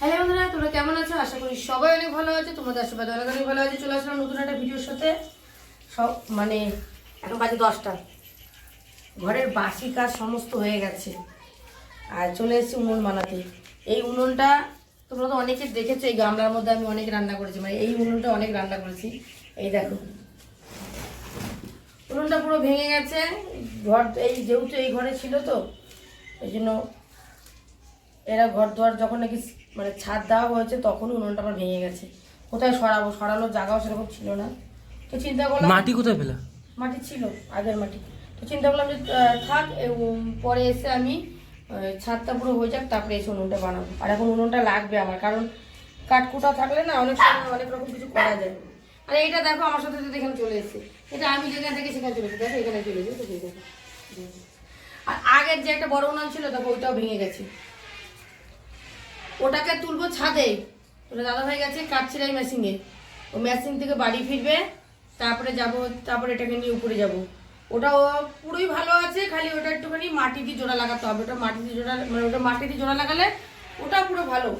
Hello বন্ধুরা, তোমরা কেমন আছো? আশা করি সবাই অনেক ভালো আছে, তোমাদের আশীর্বাদ অনেক অনেক ভালো আছে। চলে আসলাম নতুন একটা ভিডিওর সাথে। সব মানে এখন বাজে দশটা। ঘরের বাসি কাজ সমস্ত হয়ে গেছে। আর চলে এসেছি উনুন বানাতে। এই উনুনটা তোমরা তো অনেকে দেখেছ, এই গামলার মধ্যে আমি অনেক রান্না করেছি। মানে এই উনুনটা অনেক রান্না করেছি। এই দেখো। উনুনটা পুরো ভেঙে গেছে। ঘর, এই যেহেতু এই ঘরে ছিল তো, এই জন্য এরা ঘর দুয়ার যখন নাকি মানে ছাদ দেওয়া হয়েছে তখন উনুনটা আমার ভেঙে গেছে। কোথায় সরাবো? সরানোর জায়গাও সেরকম ছিল না। তো চিন্তা করলাম মাটি কোথায় পেলা? মাটি ছিল আগের মাটি। তো চিন্তা করলাম যে থাক পরে এসে আমি ছাদটা পুরো হয়ে যাক তারপরে এসে উনুনটা বানাবো। আর এখন উনুনটা লাগবে আমার কারণ কাঠকুটা থাকলে না অনেক সময় অনেক রকম কিছু করা যায়। আর এইটা দেখো আমার সাথে সাথে এখানে চলে এসেছে। এটা আমি যেখানে থেকে সেখানে চলে এসেছি। দেখো এখানে চলে এসেছে। আর আগের যে একটা বড় উনান ছিল দেখো ওইটাও ভেঙে গেছে। ওটাকে তুলবো ছাদে। ওটা দাদা হয়ে গেছে কাঠ মেশিনে ও মেশিন থেকে বাড়ি ফিরবে, তারপরে যাব তারপরে এটাকে নিয়ে উপরে যাব। ওটা ও পুরোই ভালো আছে, খালি ওটা একটুখানি মাটি দিয়ে জোড়া লাগাতে হবে। ওটা মাটি দিয়ে জোড়া মানে ওটা মাটি দিয়ে জোড়া লাগালে ওটা পুরো ভালো,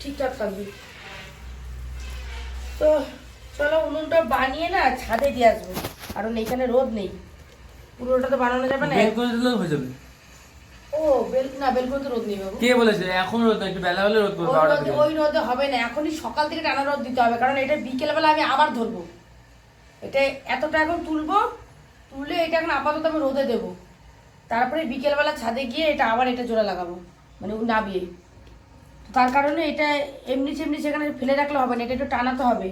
ঠিকঠাক থাকবে। তো চলো উনুনটা বানিয়ে না ছাদে দিয়ে আসব। কারণ এখানে রোদ নেই। পুরোটা তো বানানো যাবে না। হয়ে যাবে। ও বেল না বেলকুনিতে রোদ নেই বাবু। কে বলেছে? এখন রোদ না একটু বেলা হলে রোদ পড়বে বারোটা রোদে থেকে ওই রোদে হবে না এখনই সকাল থেকে টানা রোদ দিতে হবে কারণ এটা বিকেলবেলা আমি আবার ধরবো। এটা এতটা এখন তুলবো তুললে এটা এখন আপাতত আমি রোদে দেবো। তারপরে বিকেলবেলা ছাদে গিয়ে এটা আবার এটা জোড়া লাগাবো মানে নাবিয়ে। তার কারণে এটা এমনি সেমনি সেখানে ফেলে রাখলে হবে না এটা একটু টানাতে হবে।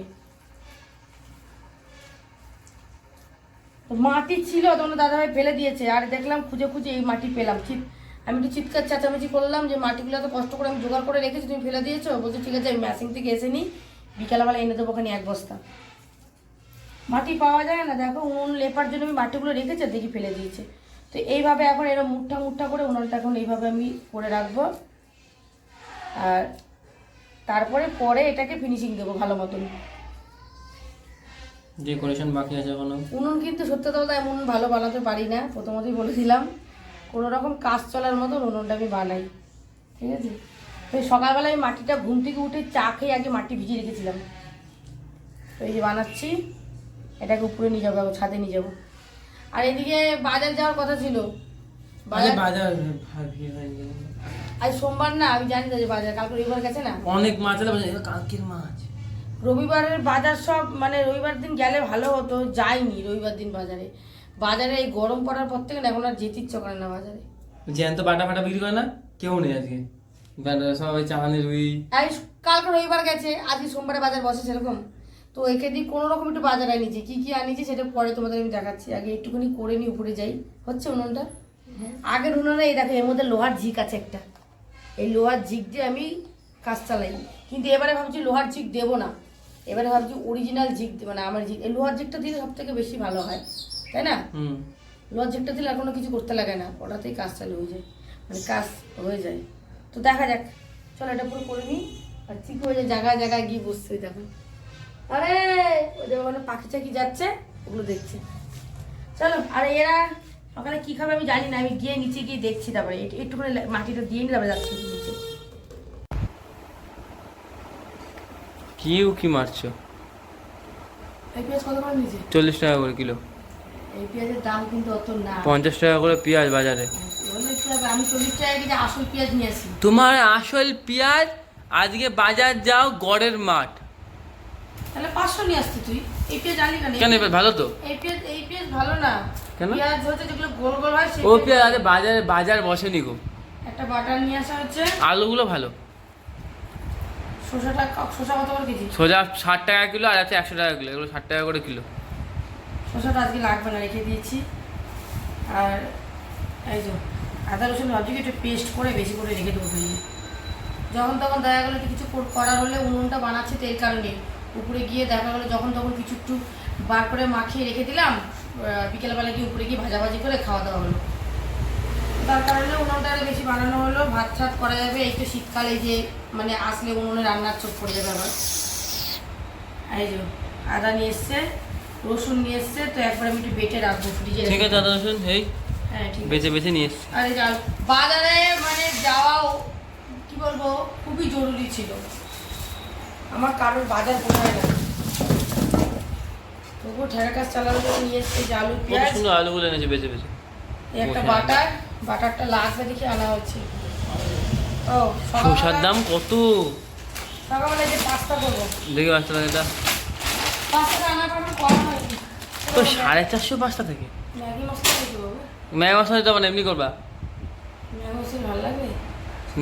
মাটি ছিল তোমার দাদাভাই ফেলে দিয়েছে আর দেখলাম খুঁজে খুঁজে এই মাটি পেলাম ঠিক আমি একটু চিৎকার চেঁচামেচি করলাম যে মাটিগুলো তো কষ্ট করে আমি জোগাড় করে রেখেছি তুমি ফেলে দিয়েছ। বলছে ঠিক আছে আমি ম্যাসিং থেকে এসে নিই বিকালবেলা এনে দেবো ওখানে এক বস্তা। মাটি পাওয়া যায় না দেখো উনুন লেপার জন্য আমি মাটিগুলো রেখেছি দেখি ফেলে দিয়েছে। তো এইভাবে এখন এরকম মুঠা মুঠা করে উনুনটা এখন এইভাবে আমি করে রাখব। আর তারপরে পরে এটাকে ফিনিশিং দেবো ভালো মতন। ডেকোরেশন বাকি আছে এখনও? উনুন কিন্তু সত্যি কথা আমি ভালো বানাতে পারি না প্রথমতেই বলেছিলাম কোনো রকম কাজ চলার মতন উনুনটা আমি বানাই ঠিক আছে? তো সকালবেলা আমি মাটিটা ঘুম থেকে উঠে চা খেয়ে আগে মাটি ভিজিয়ে রেখেছিলাম। তো এই যে বানাচ্ছি এটাকে উপরে নিয়ে যাব ছাদে নিয়ে যাব। আর এদিকে বাজার যাওয়ার কথা ছিল। বাজার। আজ সোমবার না আমি জানি না যে বাজার কালকে রবিবার গেছে না? অনেক মাছ কালকের মাছ। রবিবারের বাজার সব মানে রবিবার দিন গেলে ভালো হতো যাইনি রবিবার দিন বাজারে। বাজারে এই গরম পড়ার পর থেকে না এখন আর যেতে ইচ্ছা করে না বাজারে। জ্যান্ত বাটা ফাটা বিক্রি করে না? কেউ নেই আজকে। বাজারে সবাই চালানি রুই। এই কালকে রবিবার গেছে আজকে সোমবারে বাজার বসে সেরকম। তো একে দিয়ে কোনো রকম একটু বাজার আনিছি কি কি আনিছি সেটা পরে তোমাদের আমি দেখাচ্ছি। আগে একটুখানি করে নিয়ে উপরে যাই। হচ্ছে উনুনটা? আগের উনুনে এই দেখো এর মধ্যে লোহার ঝিক আছে একটা। এই লোহার ঝিক দিয়ে আমি কাজ চালাই। কিন্তু এবারে ভাবছি লোহার ঝিক দেবো না। এবারে ভাবছি অরিজিনাল ঝিক দেবো না আমার ঝিক এই লোহার ঝিকটা দিলে সব থেকে বেশি ভালো হয়। তাই না? হুম। লোহার দিলে আর কোনো কিছু করতে লাগে না। ওটাতেই কাজ চালু হয়ে যায়। মানে কাজ হয়ে যায়। তো দেখা যাক। চলো এটা পুরো করে নিই। আর ঠিক হয়ে যায় জায়গায় জায়গায় গিয়ে বসছে দেখো। আরে ওই দেখো ওখানে পাখি চাকি যাচ্ছে ওগুলো দেখছে। চলো আর এরা সকালে কি খাবে আমি জানি না। আমি গিয়ে নিচে গিয়ে দেখছি তারপরে। একটু- একটুখানি মাটিটা দিয়ে নিয়ে তারপরে যাচ্ছি নিচে। কি মারছো? করে নিচে চল্লিশ টাকা করে কিলো। এই পেঁয়াজের দাম কিন্তু অত না। পঞ্চাশ টাকা করে পেঁয়াজ বাজারে। আমি চল্লিশ টাকা কেজি আসল পেঁয়াজ নিয়ে আসি। তোমার আসল পেঁয়াজ আজকে বাজার যাও গড়ের মাঠ। তাহলে পাঁচশো নিয়ে তুই। এই পেঁয়াজ আনলি কেন? কেন এবার ভালো তো? এই পেঁয়াজ এই পেঁয়াজ ভালো না। কেন? পেঁয়াজ হচ্ছে যেগুলো গোল গোল হয় সেই ও পেঁয়াজ আরে বাজারে বাজার বসেনি গো। একটা বাটার নিয়ে আসা হচ্ছে। আলুগুলো ভালো। শসাটা ক- শসা কত করে কেজি? সোজা ষাট টাকা কিলো আর আছে একশো টাকা কিলো। এগুলো ষাট টাকা করে কিলো। শসাটা আজকে লাগবে না, রেখে দিয়েছি। আর এই যে, আদা রসুন ভাবছি একটু পেস্ট করে বেশি করে রেখে দেবো ফ্রিজে যখন তখন দেখা গেলো কিছু কর- করার হলে উনুনটা বানাচ্ছে তো এর কারণে। উপরে গিয়ে দেখা গেলো যখন তখন কিছু একটু বার করে মাখিয়ে রেখে দিলাম বিকেলবেলা গিয়ে উপরে গিয়ে ভাজাভাজি করে খাওয়া দাওয়া হলো। তার কারণে উনুনটা বেশি বানানো হলো, ভাত ছাত করা যাবে, এই তো শীতকালে যে মানে আসলে উনুনে রান্নার চোখ পড়ে যাবে আবার। এই যে, আদা নিয়ে এসছে। রসুন নিয়ে এসছে তো একবার আমি একটু বেটে রাখব ফ্রিজে ঠিক আছে দাদা শুন এই হ্যাঁ ঠিক বেছে বেছে নিয়ে এসছি। আরে যাও বাজারে মানে যাওয়াও কি বলব খুবই জরুরি ছিল। আমার কারোর বাজার পোষায় না। তবুও ঠেকা কাজ চালানোর জন্য নিয়ে এসছে যে আলু পেঁয়াজ। আলুগুলো এনেছে বেছে বেছে। এই একটা বাটার বাটারটা লাগবে দেখে আনা হচ্ছে। ও শসার দাম কত? সকালবেলা যে পাস্তা করব। দেখি টাকা এটা পাস্তাটা আনার পর তো সাড়ে চারশো পাঁচটা থেকে। ম্যাগি মশলা দিতে হবে ম্যাগি মশলা দিতে হবে না এমনি করবা?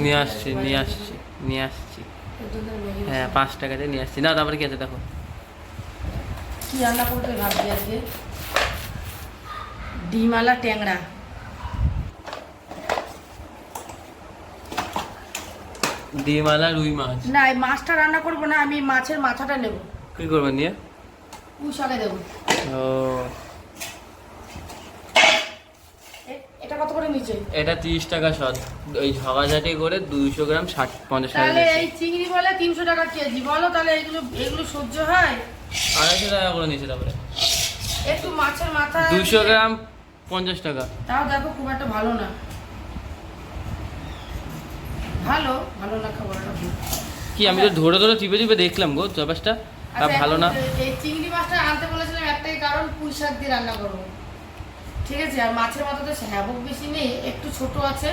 নিয়ে আসছি নিয়ে আসছি নিয়ে আসছি। হ্যাঁ পাঁচ টাকা দিয়ে নিয়ে আসছি। না তারপরে কি আছে দেখো। কি রান্না করতে ভাবছি আজকে? ডিমালা ট্যাংরা। ডিমালা রুই মাছ। না এই মাছটা রান্না করব না আমি মাছের মাথাটা নেব। কি করবেন নিয়ে? পুঁই শাকে দেবো। এটা কত করে নিচে এটা তিরিশ টাকা সদ ওই ঝগাঝাটি করে দুইশো গ্রাম ষাট পঞ্চাশ টাকা তাহলে এই চিংড়ি বলে তিনশো টাকা কেজি। বলো তাহলে এগুলো এগুলো সহ্য হয়? আড়াইশো টাকা করে নিয়েছে তারপরে। একটু মাছের মাথা দুশো গ্রাম পঞ্চাশ টাকা। তাও দেখো খুব একটা ভালো না। ভালো? ভালো না খাবারটা কি আমি তো ধরে ধরে টিপে টিপে দেখলাম গো চপাসটা। তা আচ্ছা, ভালো না? এই চিংড়ি মাছটা আনতে বলেছিলাম একটাই কারণ পুঁই শাক দিয়ে রান্না করব। ঠিক আছে আর মাছের মাথা তো হ্যাবক বেশি নেই একটু ছোট আছে।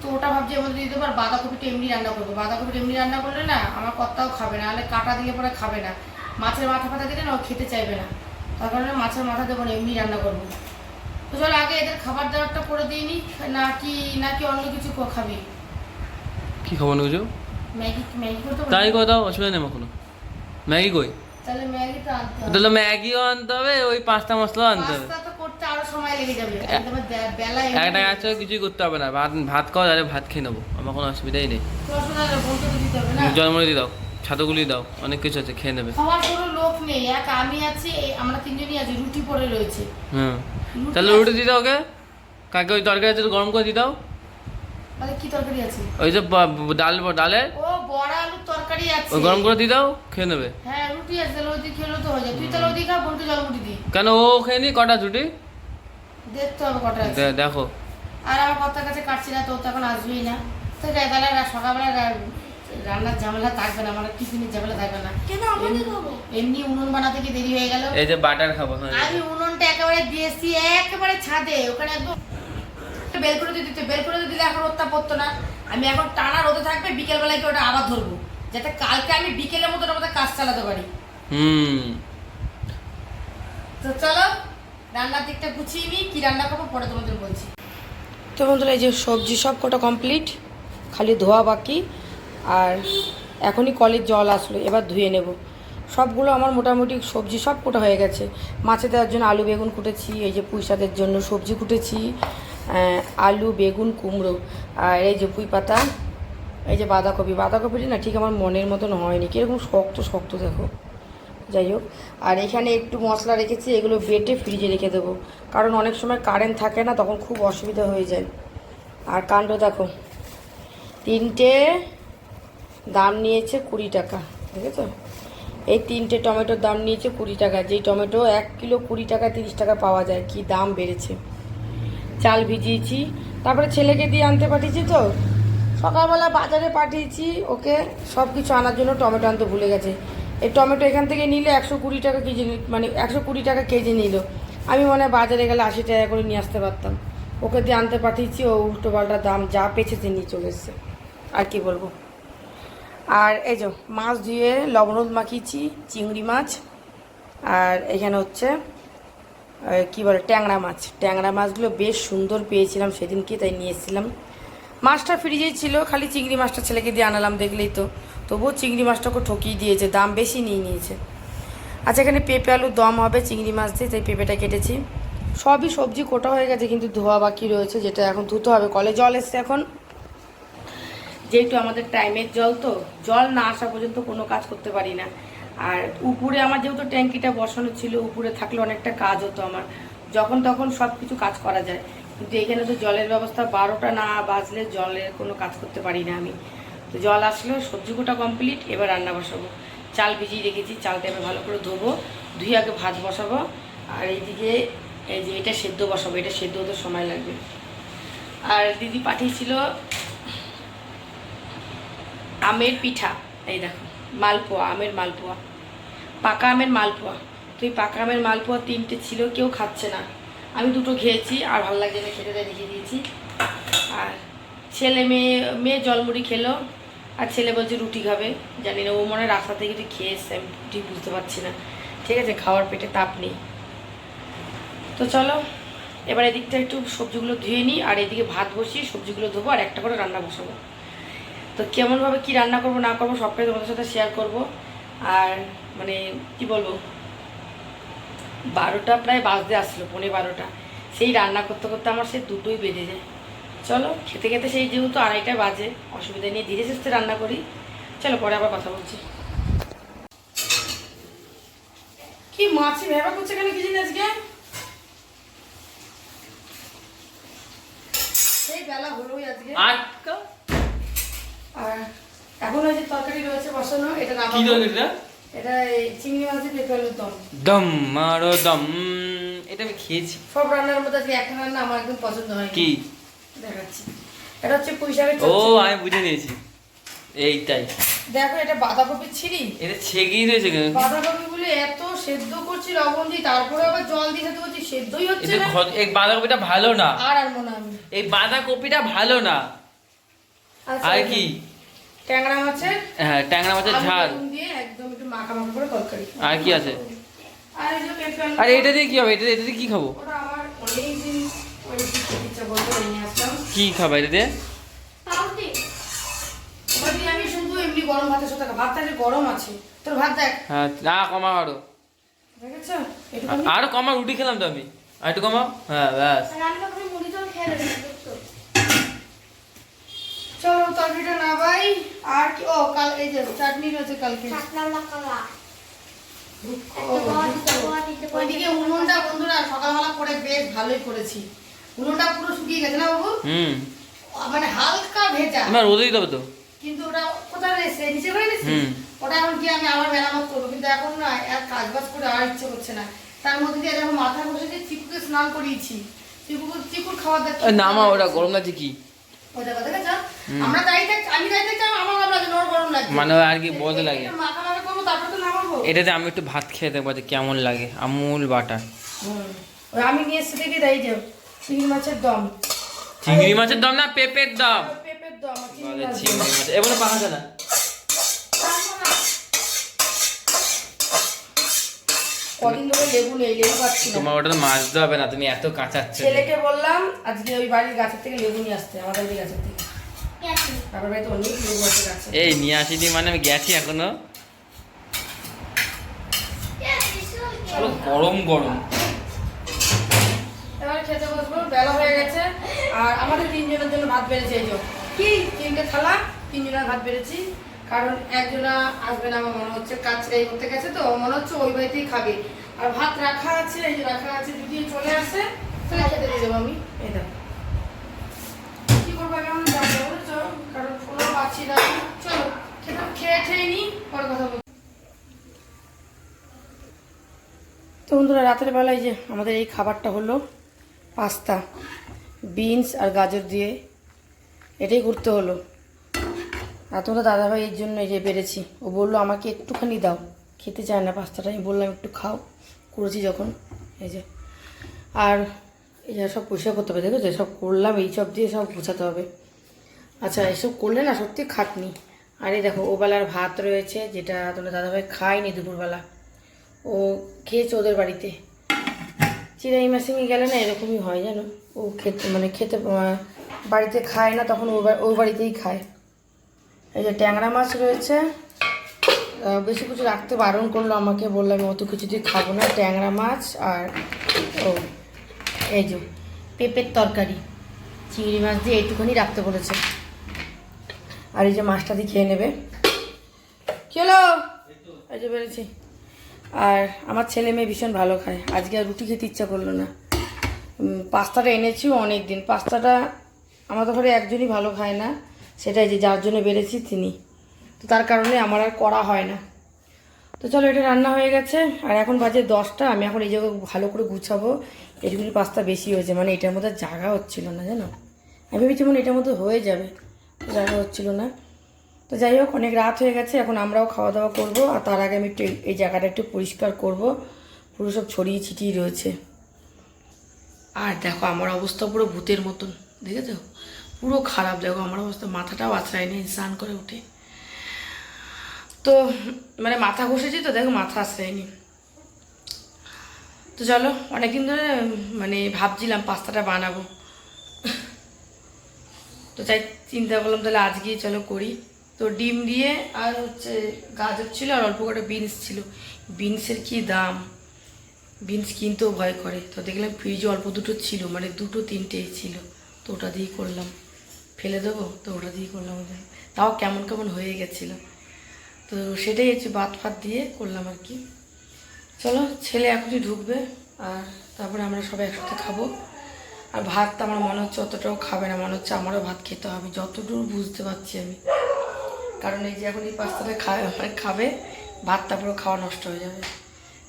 তো ওটা ভাবছি মধ্যে দিতে পার বাঁধাকপিটা এমনি রান্না করব। বাঁধাকপিটা এমনি রান্না করলে না আমার কর্তাও খাবে না নাহলে কাটা দিলে পরে খাবে না। মাছের মাথা ফাথা দিলে না ও খেতে চাইবে না। তার কারণে মাছের মাথা দেবো না এমনি রান্না করব। তো চলো আগে এদের খাবার দাবারটা করে দিই দিইনি নাকি নাকি অন্য কিছু খাবি? কি খবর বুঝো? ম্যাগি ম্যাগি করতে তাই করে দাও অসুবিধা নেই কোনো। ম্যাগি কই? তাহলে ম্যাগি তো আনতে হবে। তাহলে ম্যাগিও আনতে হবে ওই পাঁচটা মশলাও আনতে হবে। পাস্তা তো করতে আরও সময় লেগে যাবে। এ- একদম বে- বেলা একটা কাছে কিছুই করতে হবে না। ভাত ভাত খাওয়া তাহলে ভাত খেয়ে নেব। আমার কোনো অসুবিধাই নেই। জন্মদি দাও ছাতুগুলি দাও অনেক কিছু আছে খেয়ে নেবে। খাওয়ার কোনো লোক নেই এক আমি আছি আমরা তিনজনই আছি রুটি পড়ে রয়েছে। হুম। তাহলে রুটি দিয়ে দাও ওকে। কাকে ওই তরকারি আছে গরম করে দিয়ে দাও। তাহলে কি তরকারি আছে? ওই যে ডাল ডালের? ও বড় আলুর তরকারি আছে। ওই গরম করে দিয়ে দাও খেয়ে নেবে। হ্যাঁ রুটি আছে তাহলে ওদিকে খেলে তো হয়ে যায়। তুই তাহলে ওদিকে খা বোনকে জলমুটি দি কেন ও খেয়ে নি? কটা ছুটি? দেখতে হবে কটা আছে। দেখো। আর আমার কর্তার কাছে কাটছি না তো ও তো এখন আসবেই না। তো যাই তাহলে সকালবেলা রান্নার ঝামেলা থাকবে না মানে টিফিনের ঝামেলা থাকবে না। কেন আমাকে খাব? এমনি উনুন বানাতে গিয়ে দেরি হয়ে গেল? এই যে বাটার খাব আমি উনুনটা একেবারে দিয়েছি একেবারে ছাদে। ওখানে একদম বেল করে দিতে বেল করে দিলে এখন রোদটা পড়তো না। আমি এখন টানা রোদে থাকবে বিকেল বেলায় ওটা আবার ধরবো? যাতে কালকে আমি বিকেলের মতো মধ্যে কাজ চালাতে পারি। হুম। তো চলো রান্নার দিকটা গুছিয়ে নিই কি রান্না করব পরে তোমাদের বলছি। তো বন্ধুরা এই যে সবজি সব কটা কমপ্লিট খালি ধোয়া বাকি আর এখনই কলের জল আসলো এবার ধুয়ে নেব। সবগুলো আমার মোটামুটি সবজি সব কোটা হয়ে গেছে। মাছে দেওয়ার জন্য আলু বেগুন কুটেছি এই যে পুঁই শাকের জন্য সবজি কুটেছি আলু, বেগুন, কুমড়ো আর এই যে পুঁই পাতা, এই যে বাঁধাকপি। বাঁধাকপিটা না ঠিক আমার মনের মতন হয়নি। কীরকম শক্ত শক্ত দেখো। যাই হোক, আর এখানে একটু মশলা রেখেছি, এগুলো বেটে ফ্রিজে রেখে দেবো। কারণ অনেক সময় কারেন্ট থাকে না, তখন খুব অসুবিধা হয়ে যায়। আর কাণ্ড দেখো, তিনটে দাম নিয়েছে কুড়ি টাকা ঠিক আছে এই তিনটে টমেটোর দাম নিয়েছে কুড়ি টাকা। যেই টমেটো এক কিলো কুড়ি টাকা, তিরিশ টাকা পাওয়া যায়। কি দাম বেড়েছে? চাল ভিজিয়েছি। তারপরে ছেলেকে দিয়ে আনতে পাঠিয়েছি তো। সকালবেলা বাজারে পাঠিয়েছি, ওকে সব কিছু আনার জন্য টমেটো আনতে ভুলে গেছে। এই টমেটো এখান থেকে নিলে একশো কুড়ি টাকা কেজি মানে একশো কুড়ি টাকা কেজি নিল। আমি মনে হয় বাজারে গেলে আশি টাকা করে নিয়ে আসতে পারতাম। ওকে দিয়ে আনতে পাঠিয়েছি, ও উল্টো পাল্টা দাম যা পেয়েছে নিয়ে চলে এসছে। আর কি বলব? আর এই যে মাছ ধুয়ে লবণ মাখিয়েছি, চিংড়ি মাছ। আর এখানে হচ্ছে কি বলে, ট্যাংরা মাছ। ট্যাংরা মাছগুলো বেশ সুন্দর পেয়েছিলাম সেদিনকে, তাই নিয়ে এসেছিলাম। মাছটা ফ্রিজেই ছিল, খালি চিংড়ি মাছটা ছেলেকে দিয়ে আনালাম, দেখলেই তো। তবুও চিংড়ি মাছটাকে ঠকিয়ে দিয়েছে, দাম বেশি নিয়ে নিয়েছে। আচ্ছা এখানে পেঁপে আলুর দম হবে, চিংড়ি মাছ দিয়ে, তাই পেঁপেটা কেটেছি। সবই সবজি কোটা হয়ে গেছে, কিন্তু ধোয়া বাকি রয়েছে, যেটা এখন ধুতে হবে। কলে জল এসছে এখন। যেহেতু আমাদের টাইমের জল তো, জল না আসা পর্যন্ত কোনো কাজ করতে পারি না। আর উপরে আমার যেহেতু ট্যাঙ্কিটা বসানো ছিল, উপরে থাকলে অনেকটা কাজ হতো আমার। যখন তখন সব কিছু কাজ করা যায়। কিন্তু এখানে তো জলের ব্যবস্থা, বারোটা না বাজলে জলের কোনো কাজ করতে পারি না আমি। তো জল আসলো, সবজি কোটা কমপ্লিট এবার রান্না বসাবো। চাল ভিজিয়ে রেখেছি, চালটা এবার ভালো করে ধোবো, ধুয়ে আগে ভাত বসাবো, আর এইদিকে এই যে এটা সেদ্ধ বসাবো, এটা সেদ্ধ হতে সময় লাগবে। আর দিদি পাঠিয়েছিল আমের পিঠা, এই দেখো। মালপোয়া, আমের মালপোয়া। পাকা আমের মালপোয়া। তো এই পাকা আমের মালপোয়া তিনটে ছিল, কেউ খাচ্ছে না। আমি দুটো খেয়েছি, আর ভালো লাগছে না খেতে, তাই রেখে দিয়েছি। আর ছেলে মেয়ে মেয়ে জলমুড়ি খেলো, আর ছেলে বলছে রুটি খাবে। জানি না, ও মনে রাস্তা থেকে একটু খেয়ে এসছে আমি ঠিক বুঝতে পারছি না। ঠিক আছে, খাওয়ার পেটে তাপ নেই। তো চলো, এবার এদিকটা একটু সবজিগুলো ধুয়ে নিই আর এদিকে ভাত বসিয়ে সবজিগুলো ধোবো, আর একটা করে রান্না বসাবো। তো কেমনভাবে কি রান্না করব না করব সবটাই তোমাদের সাথে শেয়ার করব। আর মানে কি বলব বারোটা প্রায় বাজতে আসলো পৌনে বারোটা। সেই রান্না করতে করতে আমার সে দুটোই বেজে যায়। চলো খেতে খেতে সেই যেহেতু আড়াইটা বাজে অসুবিধা নিয়ে ধীরে সুস্থে রান্না করি। চলো পরে আবার কথা বলছি। কি মাছি ভেবা করছে কেন কি জানি আজকে? সেই বেলা হলোই আজকে। এখন ওই যে তরকারি রয়েছে বসানো এটা না কি এটা? চিংড়ি মাছের পেঁপে আলুর দম। দম দম এটা আমি খেয়েছি। সব রান্নার মধ্যে আজকে একটা রান্না আমার একদম পছন্দ হয় কি? দেখাচ্ছি। এটা হচ্ছে পুঁই শাকের ও আমি বুঝে নিয়েছি। এইটাই। দেখো এটা বাঁধাকপির ছিঁড়ি। এটা ছেগেই রয়েছে কেন? বাঁধাকপি গুলো এত সেদ্ধ করছি লবণ দিয়ে তারপরে আবার জল দিয়ে সেদ্ধ করছি সেদ্ধই হচ্ছে না। এই বাঁধাকপিটা ভালো না। আর আর মনে হয় এই বাঁধাকপিটা ভালো না। আচ্ছা, আর কি? ট্যাংরা মাছের? হ্যাঁ ট্যাংরা মাছের ঝাল। দিয়ে একদম একটু মাখা মাখা করে তরকারি। আর কি আছে? আর এই যে পেঁপে আর এটা দিয়ে কি হবে? এটা এটা দিয়ে কি খাব? ওটা আমার অনেকদিন ওই যে ইচ্ছা করতো নিয়ে আসলাম। কি খাবা এটা দিয়ে? আমি গরম ভাতের সাথে খাব। ভাতটা যে গরম আছে তোর ভাত দেখ। হ্যাঁ না কমা আরও। দেখেছ? আরও কমা রুটি খেলাম তো আমি। আর একটু কমাও? হ্যাঁ ব্যাস। চলো তরকারিটা না ভাই আর কি ও কাল এই যে চাটনি রয়েছে কালকে। ওইদিকে উনুনটা বন্ধুরা সকালবেলা করে বেশ ভালোই করেছি। উনুনটা পুরো শুকিয়ে গেছে না বাবু? হুম। মানে হালকা ভেজা। আমার রোদে দিতে হবে তো। কিন্তু ওটা কোথায় রেখেছে নিচে করে ওটা এখন কি আমি আবার মেরামত করব? কিন্তু এখন না এক কাজ বাজ করে আর ইচ্ছে করছে না। তার মধ্যে দিয়ে যখন মাথায় বসেছি চিকুকে স্নান করিয়েছি। চিকুকে চিকুর খাওয়ার দায়িত্ব এ, নামা ওটা গরম লাগছে কি? মানে আর কি বলতে লাগে। এটাতে আমি একটু ভাত খেয়ে দেখব যে কেমন লাগে আমুল হুম। আমি নিয়ে এসে দেখি তাই যে চিংড়ি মাছের দম। চিংড়ি মাছের দাম না পেঁপের দাম। পেঁপের দম চিংড়ি মাছ চিংড়ি মাছ এবারে পাকা না কদিন ধরে লেবু নেই লেবু পাচ্ছি না। তোমার ওটা মাছতে হবে না তুমি এত কাঁচাচ্ছ ছেলেকে বললাম আজকে ওই বাড়ির গাছের থেকে লেবু নিয়ে আসতে আমাদের বাড়ির গাছের থেকে। তারপর বাড়িতে অনেক লেবু আছে গাছে। এই নিয়ে আসিনি মানে আমি গেছি এখনও। গরম গরম। এবার খেতে বসবো বেলা হয়ে গেছে আর আমাদের তিনজনের জন্য ভাত বেড়েছে এই কি? তিনটে থালা তিনজনের ভাত বেড়েছি। কারণ একজনা আসবে না আমার মনে হচ্ছে কাজ এই করতে গেছে তো মনে হচ্ছে ওই বাড়িতেই খাবে। আর ভাত রাখা আছে এই যে রাখা আছে যদি চলে আসে তাহলে খেতে দিয়ে দেবো আমি। দেখো। কি করব আমরা যাব কারণ কোনো পাচ্ছি না। চলো খেতে খেয়ে খেয়ে নিই পরে কথা বলব। তো বন্ধুরা রাতের বেলায় যে আমাদের এই খাবারটা হলো পাস্তা বিনস আর গাজর দিয়ে। এটাই করতে হলো। আর তোমরা দাদাভাই এর জন্য এই যে বেড়েছি ও বলল, আমাকে একটুখানি দাও। খেতে চায় না পাস্তাটা। আমি বললাম, একটু খাও। করেছি যখন, এই যে। আর এই যে সব পরিষ্কার করতে হবে দেখো সব করলাম, এই সব দিয়ে সব গোছাতে হবে। আচ্ছা এসব করলে না সত্যি খাটনি। আর এই দেখো, ওবেলার ভাত রয়েছে, যেটা তোমরা দাদাভাই খায়নি দুপুরবেলা। ও খেয়েছে ওদের বাড়িতে। চিরাই মাসিংয়ে গেলে না এরকমই হয়, জানো? ও খেতে মানে খেতে বাড়িতে খায় না, তখন ও বাড়িতেই খায়। এই যে ট্যাংরা মাছ রয়েছে বেশি কিছু রাখতে বারণ করল আমাকে বললাম অত কিছু দিয়ে খাব না, ট্যাংরা মাছ আর, ও, এই যে পেঁপের তরকারি, চিংড়ি মাছ দিয়ে এইটুকুনি রাখতে বলেছে। আর এই যে মাছটা দিয়ে খেয়ে নেবে। হলো? এই যে বেড়েছি। আর আমার ছেলে মেয়ে ভীষণ ভালো খায়, আজকে আর রুটি খেতে ইচ্ছা করল না। পাস্তাটা এনেছি অনেক দিন পাস্তাটা আমাদের ঘরে একজনই ভালো খায় না। সেটাই যে যার জন্য বেড়েছি তিনি। তো তার কারণে আমার আর করা হয় না। তো চলো, এটা রান্না হয়ে গেছে। আর এখন বাজে দশটা। আমি এখন এই জায়গায় ভালো করে গুছাবো। এটুকুনি পাস্তা বেশি হয়েছে। মানে এটার মধ্যে জায়গা হচ্ছিল না, জানো? আমি ভেবেছি মানে এটার মধ্যে হয়ে যাবে। জায়গা হচ্ছিল না। তো যাই হোক, অনেক রাত হয়ে গেছে। এখন আমরাও খাওয়া দাওয়া করব। আর তার আগে আমি একটু এই- জায়গাটা একটু পরিষ্কার করব। পুরো সব ছড়িয়ে ছিটিয়ে রয়েছে। আর দেখো, আমার অবস্থা পুরো ভূতের মতন। দেখেছ? পুরো খারাপ, দেখো আমার অবস্থা, মাথাটাও আছড়ায়নি, স্নান করে উঠে। তো মানে মাথা ঘষেছি তো, দেখো মাথা আছড়ায়নি। তো চলো, অনেকদিন ধরে মানে ভাবছিলাম পাস্তাটা বানাবো। তো তাই চিন্তা করলাম, তাহলে আজকেই চলো করি। তো ডিম দিয়ে আর হচ্ছে গাজর ছিল আর অল্প করে বিনস ছিল। বিনসের কি দাম? বিনস কিনতেও ভয় করে। তো দেখলাম ফ্রিজে অল্প দুটো ছিল মানে দুটো তিনটে ছিল। তো ওটা দিয়েই করলাম। ফেলে দেবো, তো ওটা দিয়েই করলাম তাও কেমন কেমন হয়ে গেছিল। তো সেটাই হচ্ছে ভাত ফাত দিয়ে করলাম আর কি। চলো, ছেলে এখনই ঢুকবে, আর তারপরে আমরা সবাই একসাথে খাব। আর ভাতটা আমার মনে হচ্ছে অতটাও খাবে না, মনে হচ্ছে আমারও ভাত খেতে হবে, যতটুকু বুঝতে পারছি আমি। কারণ এই যে এখন এই পাস্তাটা খাবে মানে খাবে ভাত পুরো খাওয়া নষ্ট হয়ে যাবে।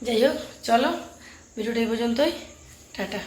যাই হোক, চলো, ভিডিওটা এই পর্যন্তই, টাটা।